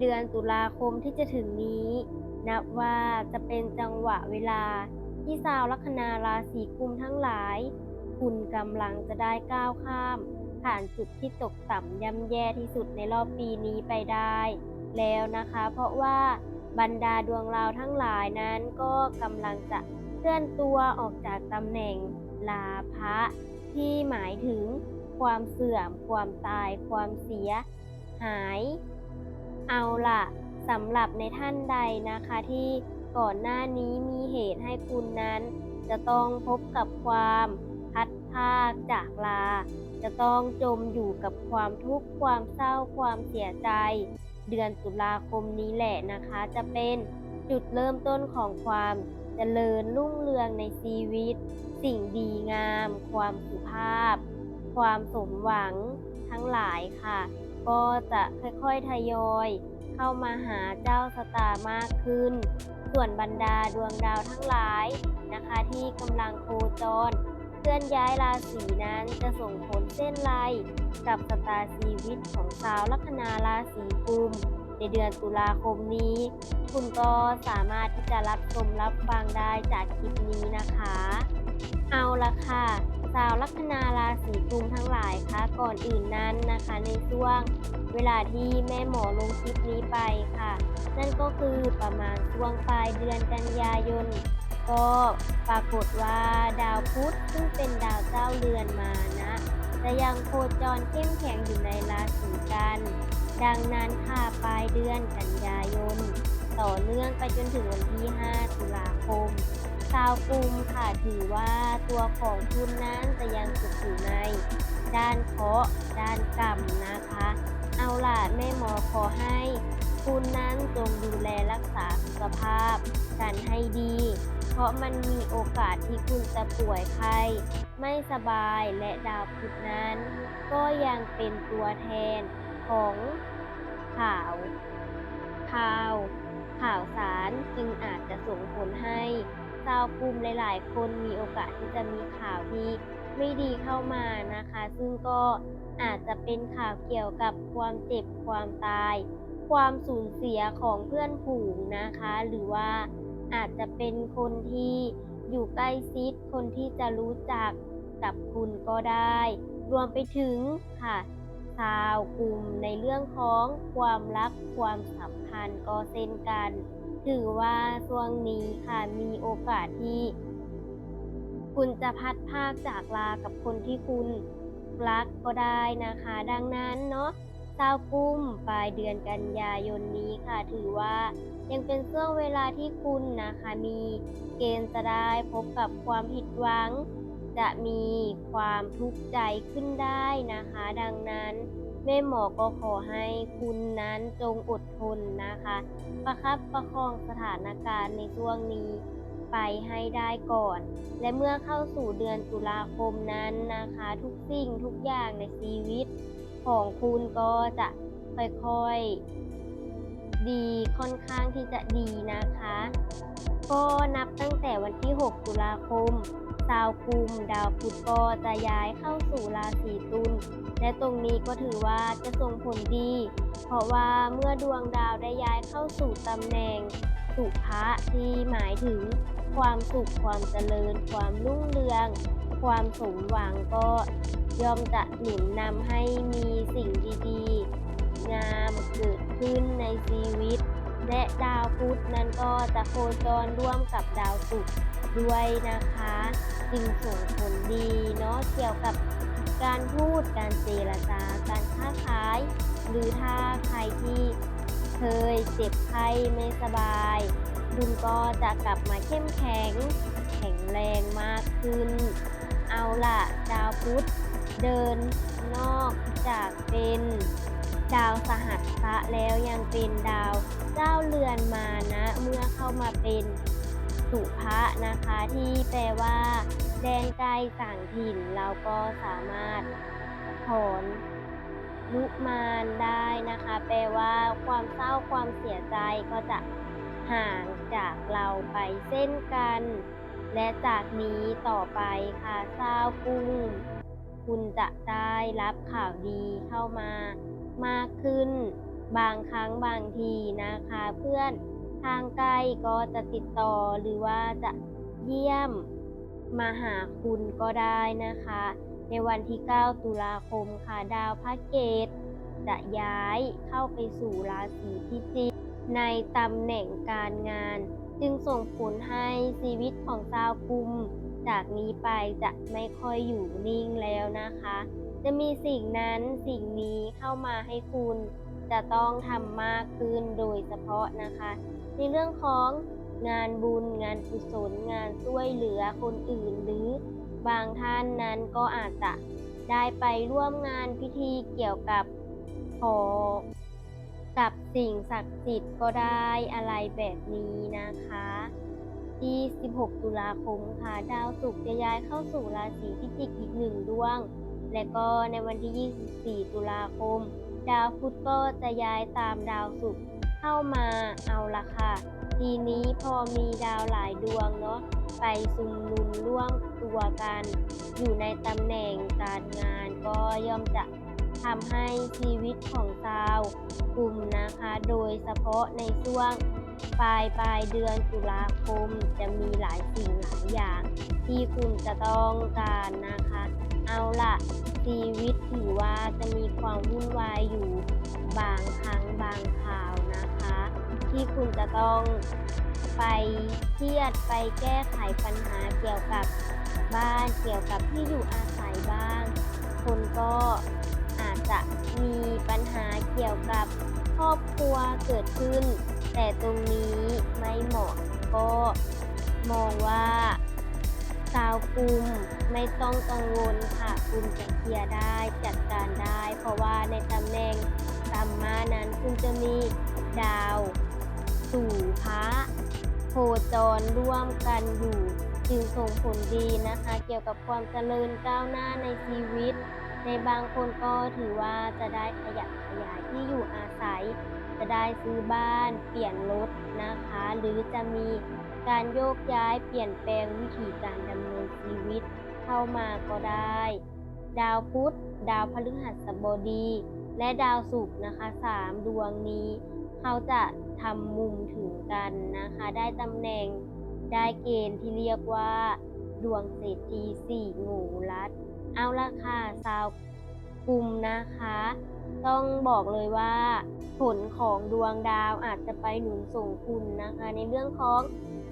เดือนตุลาคมที่จะถึงนี้ นับว่าจะเป็นจังหวะเวลาที่ชาวลัคนาราศีกุมทั้งหลาย คุณกำลังจะได้ก้าวข้าม ผ่านจุดที่ตกต่ำย่ำแย่ที่สุดในรอบปีนี้ไปได้ แล้วนะคะเพราะว่าบรรดาดวงดาวทั้งหลายนั้นก็กำลังจะเคลื่อนตัวออกจากตำแหน่งลาภะที่หมายถึงความเสื่อม ความตาย ความเสีย หาย เอาล่ะสำหรับในท่านใดนะคะที่ก่อนหน้านี้มีเหตุให้คุณนั้น จะต้องพบกับความพัดพากจากลา จะต้องจมอยู่กับความทุกข์ความเศร้าความเสียใจ เดือนตุลาคมนี้แหละนะคะ จะเป็นจุดเริ่มต้นของความเจริญรุ่งเรืองในชีวิต สิ่งดีงาม ความสุภาพ ความสมหวังทั้งหลายค่ะ ก็จะค่อยๆทยอยเข้ามาหาเจ้าสตาร์มากขึ้น ส่วนบรรดาดวงดาวทั้งหลายนะคะที่กำลังโคจรเคลื่อนย้ายราศีนั้นจะส่งผลเส้นไลกับสตาร์ชีวิตของชาวลัคนาราศีกุม ในเดือนตุลาคมนี้ คุณก็สามารถที่จะรับชมรับฟังได้จากคลิปนี้นะคะ เอาละค่ะ ชาวลัคนาราศีกุมทั้งหลายคะก่อนอื่นนั้นนะคะในช่วงเวลาที่แม่หมอลงคลิปนี้ไปค่ะ นั่นก็คือประมาณช่วงปลายเดือนกันยายน ก็ปรากฏว่าดาวพุธซึ่งเป็นดาวเจ้าเรือนมานะจะยังโคจรเข้มแข็งอยู่ในราศีกัน ดังนั้นค่ะปลายเดือนกันยายน ต่อเนื่องไปจนถึงวันที่ 5 ตุลาคม ชาวกรุมค่ะถือว่าตัวของคุณนั้นจะยังตกอยู่ใน ด้านเคาะด้านกรรมนะคะ เอาล่ะแม่หมอขอให้ คุณนั้นจงดูแลรักษาสุขภาพกันให้ดี เพราะมันมีโอกาสที่คุณจะป่วยไข้ไม่สบายและดาวพุธนั้น ก็ยังเป็นตัวแทนของข่าวข่าวข่าวสารจึงอาจจะส่งผลให้ ชาวกลุ่มหลาย ๆ คนมีโอกาสที่จะมีข่าวที่ไม่ดีเข้ามานะคะ ซึ่งก็อาจจะเป็นข่าวเกี่ยวกับความเจ็บความตาย ความสูญเสียของเพื่อนผูงนะคะ หรือว่าอาจจะเป็นคนที่อยู่ใกล้ชิดคนที่จะรู้จักกับคุณก็ได้ รวมไปถึงค่ะชาวกลุ่มในเรื่องของความรักความสัมพันธ์ก็เช่นกัน ถือว่าช่วงนี้ค่ะมีโอกาสที่ คุณจะพัดภาคจากลากับคนที่คุณรักก็ได้นะคะ ดังนั้นเนาะชาวกุ้มปลายเดือนกันยายนนี้ค่ะ ถือว่ายังเป็นช่วงเวลาที่คุณนะคะมีเกณฑ์จะได้พบกับความผิดหวัง จะมีความทุกข์ใจขึ้นได้นะคะ ดังนั้นแม่หมอก็ขอให้คุณนั้นจงอดทนนะคะ ประคับประคองสถานการณ์ในช่วงนี้ไปให้ได้ก่อน และเมื่อเข้าสู่เดือนตุลาคมนั้นนะคะ ทุกสิ่งทุกอย่างในชีวิต ของคุณก็จะค่อยๆดีค่อนข้างที่จะดีนะคะ ก็นับตั้งแต่วันที่ 6 ตุลาคม ดาวกุมดาวพุธก็จะย้ายเข้าสู่ราศีตุลและตรงนี้ก็ถือว่าจะส่งผลดี เพราะว่าเมื่อดวงดาวได้ย้ายเข้าสู่ตำแหน่ง สุภะที่หมายถึง ความสุขความเจริญ ความรุ่งเรือง ความสมหวังก็ย่อมจะหนุนนำให้มีสิ่งดีๆ งามเกิดขึ้นในชีวิต และดาวพุธนั้นก็จะโคจรร่วมกับดาวศุกร์ด้วยนะคะ จึงส่งผลดีเนาะเกี่ยวกับการพูดการเจรจาการค้าขาย หรือถ้าใครที่เคยเจ็บไข้ไม่สบายคุณก็จะกลับมาเข้มแข็ง แข็งแรงมากขึ้น เอาล่ะดาวพุธเดินนอกจากเป็นดาวสหัสพระแล้วยังเป็นดาวเจ้าเรือนมานะ เมื่อเข้ามาเป็น นะคะ ที่แปลว่า แดนไกลสั่งถิ่น เราก็สามารถถอนลุมานได้นะคะ แปลว่าความเศร้าความเสียใจก็จะห่างจากเราไปเส้นกัน และจากนี้ต่อไปค่ะชากรุงคุณจะได้รับข่าวดีเข้ามามากขึ้น บางครั้งบางทีนะคะเพื่อน ทางไกลก็จะติดต่อหรือว่าจะเยี่ยมมาหาคุณก็ได้นะคะ ในวันที่ 9 ตุลาคมค่ะดาวพระเกตจะย้ายเข้าไปสู่ราศีพิจิกในตำแหน่งการงาน จึงส่งผลให้ชีวิตของชาวกุม จากนี้ไปจะไม่ค่อยอยู่นิ่งแล้วนะคะ จะมีสิ่งนั้นสิ่งนี้เข้ามาให้คุณ จะต้องทำมากขึ้นโดยเฉพาะนะคะ ในเรื่องของงานบุญ งานกุศล งานช่วยเหลือคนอื่น หรือบางท่านนั้นก็อาจจะได้ไปร่วมงานพิธีเกี่ยวกับขอกับสิ่งศักดิ์สิทธิ์ก็ได้อะไรแบบนี้นะคะที่ 16 ตุลาคมค่ะ ดาวศุกร์จะย้ายเข้าสู่ราศีพิจิกอีกหนึ่งดวง และก็ในวันที่ 24 ตุลาคม ดาวพุธก็จะย้ายตามดาวศุกร์เข้ามาเอาละค่ะ ทีนี้พอมีดาวหลายดวงเนาะไปซุมนุนร่วมตัวกัน อยู่ในตำแหน่งการงานก็ย่อมจะทำให้ชีวิตของชาวกลุ่มนะคะ โดยเฉพาะในช่วงปลายปลายเดือนตุลาคมจะมีหลายสิ่งหลายอย่าง ที่คุณจะต้องการนะคะ เอาล่ะชีวิตถือว่าจะมีความวุ่นวายอยู่บางครั้งบางคราวนะคะ ที่คุณจะต้องไปเครียดไปแก้ไขปัญหาเกี่ยวกับบ้านเกี่ยวกับที่อยู่อาศัยบ้างคนก็อาจจะมีปัญหาเกี่ยวกับครอบครัวเกิดขึ้น แต่ตรงนี้ไม่เหมาะก็มองว่า ชาวกลุ่มไม่ต้องกังวลค่ะคุณจะเคลียร์ได้จัดการได้ เพราะว่าในตำแหน่งตัมมานั้นคุณจะมีดาวสู่พระโคจรร่วมกันอยู่จึงส่งผลดีนะคะ เกี่ยวกับความเจริญก้าวหน้าในชีวิต ในบางคนก็ถือว่าจะได้ขยับขยายที่อยู่อาศัย จะได้ซื้อบ้านเปลี่ยนรถนะคะ หรือจะมี การโยกย้ายเปลี่ยนแปลงวิธีการดำเนินชีวิตเข้ามาก็ได้ ดาวพุธ ดาวพฤหัสบดี และดาวศุกร์นะคะสามดวงนี้ เขาจะทำมุมถึงกันนะคะ ได้ตำแหน่งได้เกณฑ์ที่เรียกว่า ดวงเศรษฐีสี่งูรัด เอาละค่ะชาวกลุ่มนะคะ ต้องบอกเลยว่า ผลของดวงดาวอาจจะไปหนุนส่งคุณนะคะ ในเรื่องของ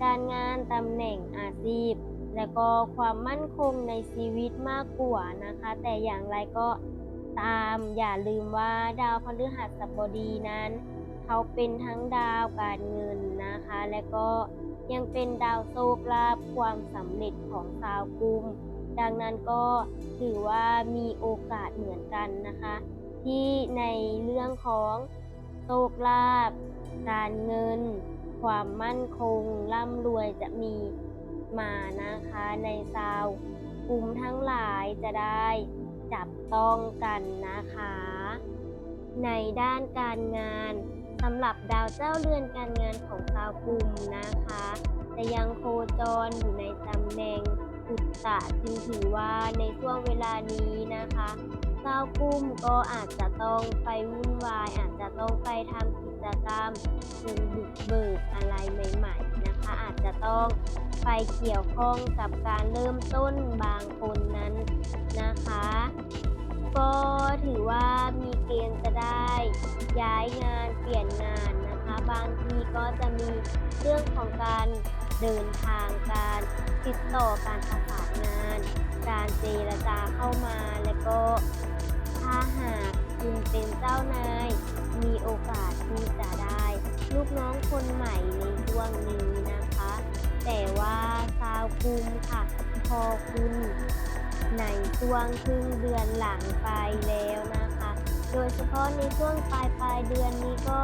การงานตำแหน่งอาชีพ และก็ความมั่นคงในชีวิตมากกว่านะคะ แต่อย่างไรก็ตามอย่าลืมว่าดาวพฤหัสบดีนั้น เขาเป็นทั้งดาวการเงินนะคะ และก็ยังเป็นดาวโชคลาภความสำเร็จของชาวกุม ดังนั้นก็ถือว่ามีโอกาสเหมือนกันนะคะ ที่ในเรื่องของโชคลาภการเงิน ความมั่นคงร่ำรวยจะมีมานะคะในชาวกลุ่มทั้งหลายจะได้จับต้องกันนะคะ ในด้านการงานสำหรับดาวเจ้าเรือนการงานของชาวกลุ่มนะคะ จะยังโคจรอยู่ในตำแหน่งอุตตะจึงถือว่าในช่วงเวลานี้นะคะ ชาวกลุ่มก็อาจจะต้องไปวุ่นวาย อาจจะต้องไปทำกิจกรรมหรือบุกเบิกอะไรใหม่ๆนะคะ อาจจะต้องไปเกี่ยวข้องกับการเริ่มต้นบางคนนั้นนะคะ ก็ถือว่ามีเกณฑ์จะได้ย้ายงานเปลี่ยนงานนะคะ บางทีก็จะมีเรื่องของการ เดินทางการติดต่อการประสานงาน การเจรจาเข้ามาแล้วก็ถ้าหากคุณเป็นเจ้านาย มีโอกาสที่จะได้ ลูกน้องคนใหม่ในช่วงนี้นะคะ แต่ว่าชาวกรุงค่ะ พอคุณในช่วงครึ่งเดือนหลังไปแล้วนะคะ โดยเฉพาะในช่วงปลายปลายเดือนนี้ก็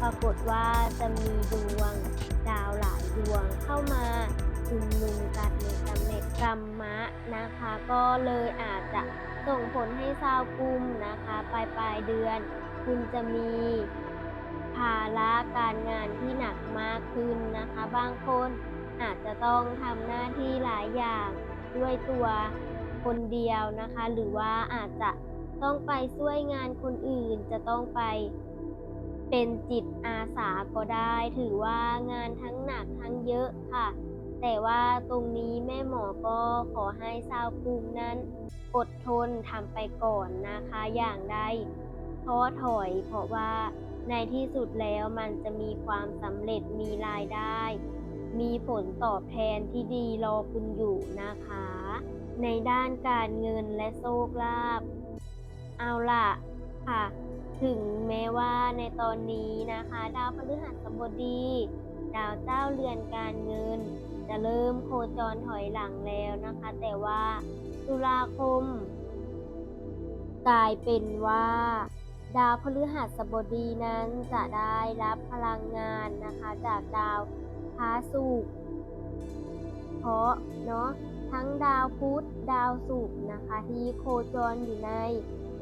ปรากฏว่าจะมีดวงดาวหลาย วงเข้ามาชุมนุมกันในตำแหน่งกรรมะนะคะ ก็เลยอาจจะส่งผลให้ชาวกลุ่มนะคะปลายปลายเดือน คุณจะมีภาระการงานที่หนักมากขึ้นนะคะ บางคนอาจจะต้องทำหน้าที่หลายอย่างด้วยตัวคนเดียวนะคะ หรือว่าอาจจะต้องไปช่วยงานคนอื่นจะต้องไป เป็นจิตอาสาก็ได้ถือว่างานทั้งหนักทั้งเยอะค่ะ แต่ว่าตรงนี้แม่หมอก็ขอให้ชาวกลุ่มนั้น อดทนทำไปก่อนนะคะอย่างใดท้อถอยเพราะว่าในที่สุดแล้วมันจะมีความสำเร็จมีรายได้ มีผลตอบแทนที่ดีรอคุณอยู่นะคะ ในด้านการเงินและโชคลาภเอาล่ะค่ะ ถึงแม้ว่าในตอนนี้นะคะ ดาวพฤหัสบดี ดาวเจ้าเรือนการเงิน จะเริ่มโคจรถอยหลังแล้วนะคะ แต่ว่าตุลาคม กลายเป็นว่า ดาวพฤหัสบดีนั้นจะได้รับพลังงานนะคะ จากดาวพาสุกเพราะเนาะทั้งดาวพุธดาวศุกร์นะคะ ที่โคจรอยู่ใน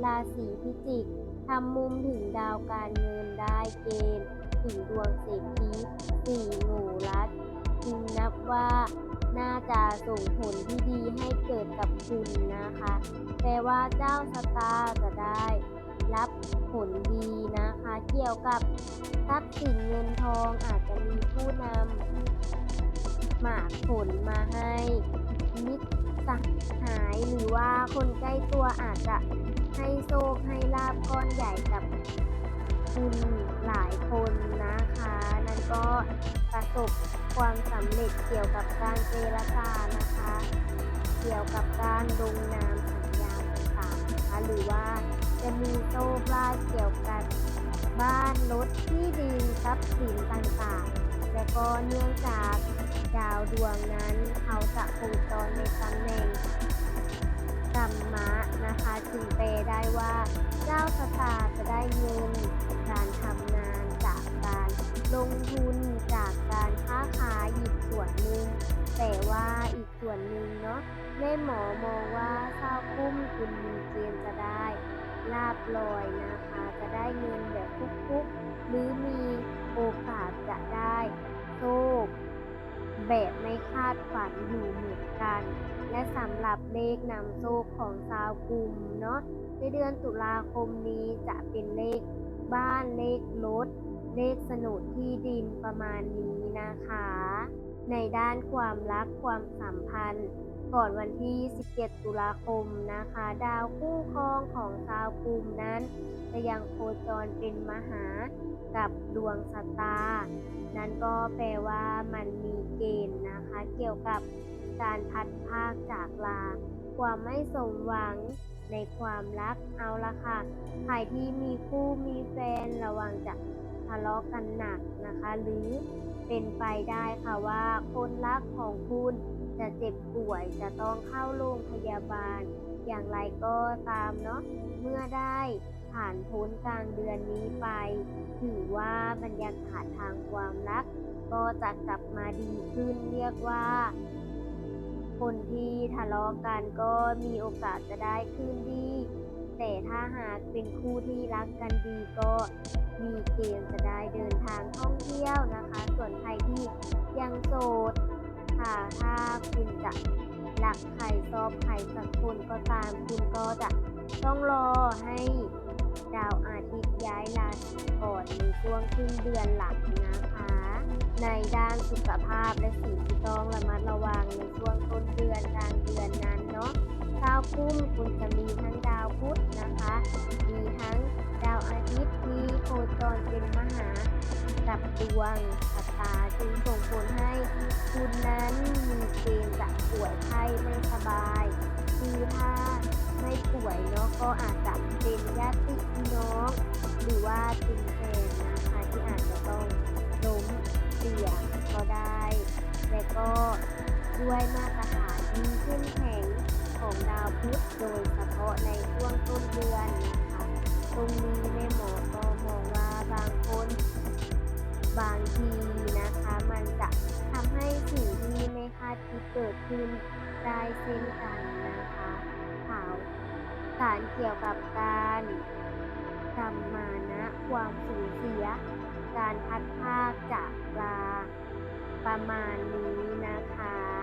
ราศีพิจิก ทำมุมถึงดาวการเงินได้เกณฑ์ถึงดวงเศรษฐีสี่หนูรัฐจึงนับว่าน่าจะส่งผลที่ดีให้เกิดกับคุณนะคะ แปลว่าเจ้าสตาร์จะได้ รับผลดีนะคะ เกี่ยวกับทรัพย์สินเงินทองอาจจะมีผู้นำหมากผลมาให้มิตรสหายหรือว่าคนใกล้ตัวอาจจะ ให้โชคให้ลาบก้อนใหญ่กับคุณหลายคนนะคะ นั่นก็ประสบความสำเร็จเกี่ยวกับการเจรจานะคะ เกี่ยวกับการลงนามสัญญาต่างๆนะคะหรือว่าจะมีโชคลาภเกี่ยวกับบ้านรถที่ดินทรัพย์สินต่างๆ และก็เนื่องจากดาวดวงนั้นเขาจะโคจรในตำแหน่ง กัมมะนะคะ จึงแปลได้ว่าเจ้าสตาจะได้เงิน การทำงานจากการลงทุนจากการค้าขายอีกส่วนหนึ่งแต่ว่าอีกส่วนหนึ่งเนาะแม่หมอมองว่าชาวกุ้มคุณมีเกณฑ์จะได้ลาบลอยนะคะ จะได้เงินแบบฟุกๆหรือมีโอกาสจะได้โชค แบบไม่คาดฝันอยู่เหมือนกัน และสำหรับเลขนำโชคของชาวกลุ่มเนาะในเดือนตุลาคมนี้จะเป็นเลขบ้านเลขรถเลขสนุดที่ดินประมาณนี้นะคะ ในด้านความรักความสัมพันธ์ ก่อนวันที่ 17 ตุลาคมนะคะ ดาวคู่ครองของชาวกลุ่มนั้น จะยังโคจรเป็นมหากับดวงชะตา นั่นก็แปลว่ามันมีเกณฑ์นะคะ เกี่ยวกับการพัดภาคจากลา ความไม่สมหวังในความรักเอาละค่ะ ใครที่มีคู่มีแฟนระวังจะทะเลาะกันหนักนะคะ หรือเป็นไปได้ค่ะว่าคนรักของคุณจะเจ็บป่วยจะต้องเข้าโรงพยาบาล อย่างไรก็ตามเนาะเมื่อได้ ผ่านพ้นกลางเดือนนี้ไป ถือว่าบรรยากาศทางความรัก ก็จะกลับมาดีขึ้นเรียกว่า คนที่ทะเลาะกันก็มีโอกาสจะได้คืนดี แต่ถ้าหากเป็นคู่ที่รักกันดีก็มีเกณฑ์จะได้เดินทางท่องเที่ยวนะคะ ส่วนใครที่ยังโสดค่ะถ้าคุณจะรักใครชอบใครสักคนก็ตามคุณก็จะต้องรอให้ ดาวอาทิตย์ย้ายราศีก่อนในช่วงครึ่งเดือนหลังนะคะ ในด้านสุขภาพและสิ่งที่ต้องระมัดระวังในช่วงต้นเดือนกลางเดือนนั้นเนาะดาวพุ่มคุณจะมีทั้งดาวพุธนะคะ มีทั้งดาวอาทิตย์ที่โคจรเป็นมหากับดวงชะตาจึงส่งผลให้คุณนั้นมีเกณฑ์จะป่วยไข้ไม่สบายคือถ้า ไม่ป่วยเนาะก็อาจจะเป็นญาติพี่น้อง หรือว่าเป็นแฟนนะคะที่อาจจะต้องล้มเสี่ยงก็ได้ และก็ด้วยมาตรฐานที่เข้มแข็งของดาวพุธโดยเฉพาะในช่วงต้นเดือนนะคะตรงนี้แม่หมอก็มองว่าบางคนบางทีนะคะ มันจะทำให้สิ่งที่ไม่คาดคิดเกิดขึ้นได้เช่นกันนะคะ สารเกี่ยวกับการทำมานะความสูญเสีย การพัดพาคจากลา ประมาณนี้นะคะ